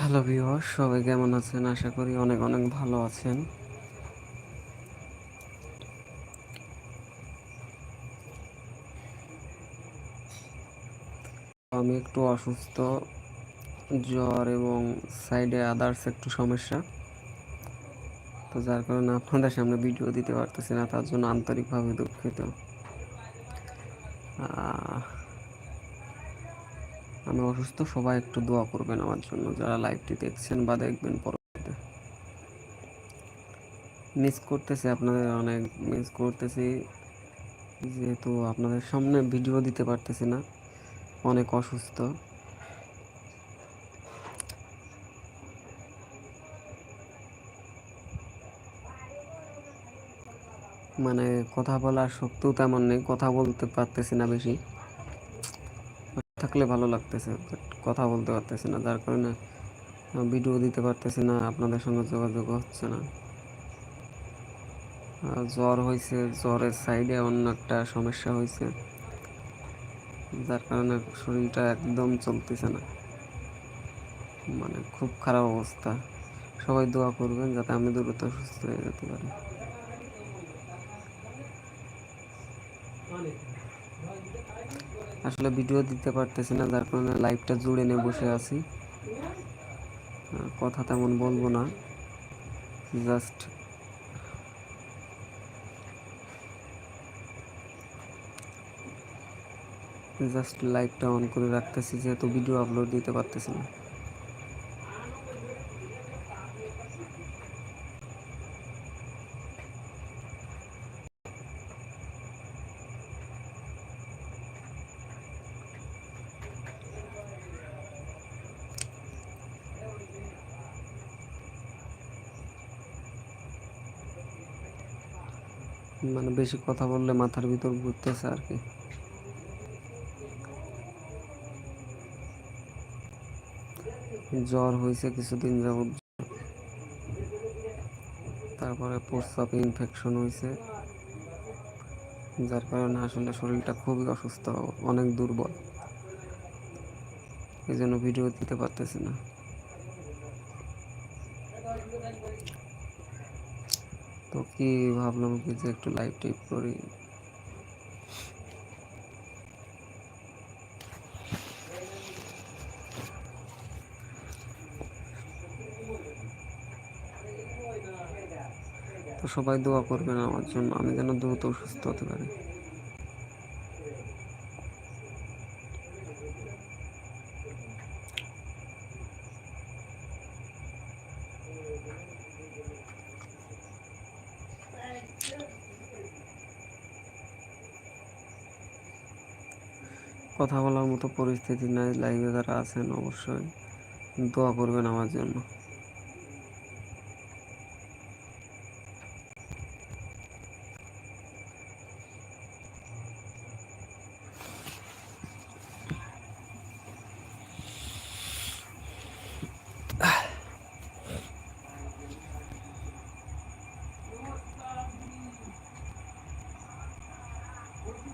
Hello viewer সবাই কেমন আছেন? আশা করি অনেক অনেক ভালো আছেন। আমি একটু অসুস্থ, জ্বর এবং সাইডে আদার্স একটু সমস্যা। তো যার কারণে আপনাদের সামনে ভিডিও দিতে পারতেছি না, তার জন্য আন্তরিকভাবে দুঃখিত। আমি অসুস্থ, সবাই একটু দোয়া করবেন আমার জন্য। যারা লাইভটি দেখছেন বা দেখবেন পরবর্তীতে। মিস করতেছি, আপনাদের অনেক মিস করতেছি। যেহেতু আপনাদের সামনে ভিডিও দিতে পারতেছি না, অনেক অসুস্থ। মানে কথা বলার শক্তিও তেমন নেই, কথা বলতে পারতেছি না বেশি। থাকলে ভালো লাগতেছে কথা বলতে পারতেছি না, যার কারণে ভিডিও দিতে পারতেছি না, আপনাদের সঙ্গে যোগাযোগ হচ্ছে না। জ্বর হয়েছে জ্বরের সাইডে অন্য একটা সমস্যা হয়েছে যার কারণে শরীরটা একদম চলতেছে না। মানে খুব খারাপ অবস্থা। সবাই দোয়া করবেন যাতে আমি দ্রুত সুস্থ হয়ে যেতে পারি। আসলে ভিডিও দিতে পারতেছি না, যার কারণে লাইভটা জুড়ে নিয়ে বসে আছি। কথা তেমন বলব না। জাস্ট জাস্ট লাইভটা অন করে রাখতেছি, যেহেতু ভিডিও আপলোড দিতে পারতেছি না। মানে বেশি কথা বললে মাথার ভিতর ঘুরতেছে আর কি। জ্বর হয়েছে কিছুদিন যাবৎ। তারপরে প্রস্রাব ইনফেকশন হয়েছে। যার কারণে আসলে শরীরটা খুবই অসুস্থ, অনেক দুর্বল। এই জন্য ভিডিও দিতে পারতেছি না। তো কি ভাবলাম কি যে একটু লাইভ টাইপ করি। তো সবাই দোয়া করবেন আমার জন্য, আমি যেন দ্রুত সুস্থ হতে পারি। কথা বলার মতো পরিস্থিতি নাই লাইভে যারা আছেন অবশ্যই দোয়া করবেন আমার জন্য।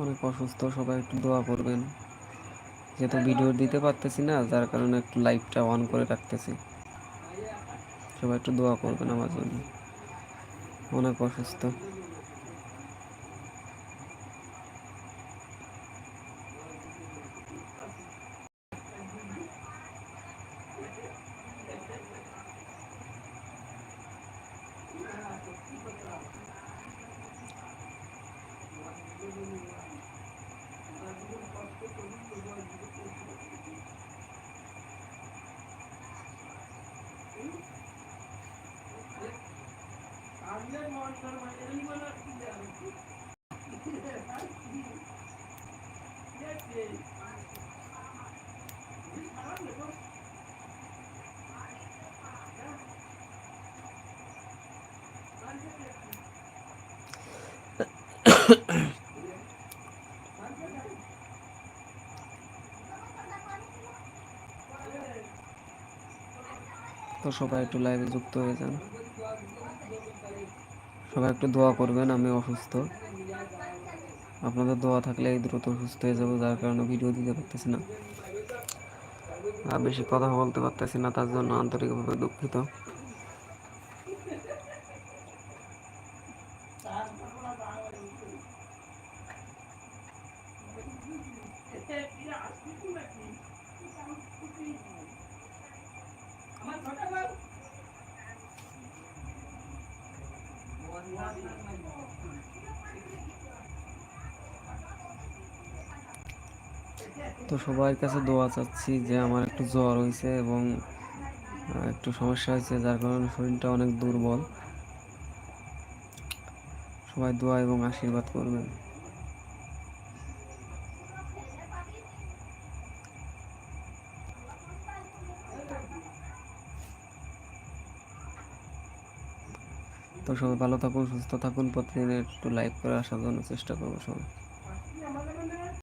অনেক অসুস্থ, সবাই একটু দোয়া করবেন। যেহেতু ভিডিও দিতে পারতেছি না, যার কারণে একটু লাইভটা অন করে রাখতেছি। সবাই একটু দোয়া করবেন আমার জন্য। অনেক অসুস্থ। তো সবাই একটু লাইভে যুক্ত হয়ে যান। সবাই একটু দোয়া করবেন, আমি অসুস্থ। আপনাদের দোয়া থাকলে দ্রুত সুস্থ হয়ে যাব, যার কারণে ভিডিও দিতে পারতেছি না। আর বেশি কথা বলতে পারতেছি না, তার জন্য আন্তরিকভাবে দুঃখিত। তো সবার কাছে দোয়া চাচ্ছি যে আমার একটু জ্বর হয়েছে এবং একটু সমস্যা হয়েছে, যার কারণে শরীরটা অনেক দুর্বল। সবাই দোয়া এবং আশীর্বাদ করবেন। তো সবাই ভালো থাকুন, সুস্থ থাকুন। প্রতিদিন একটু লাইক করে আসার জন্য চেষ্টা করব সবাই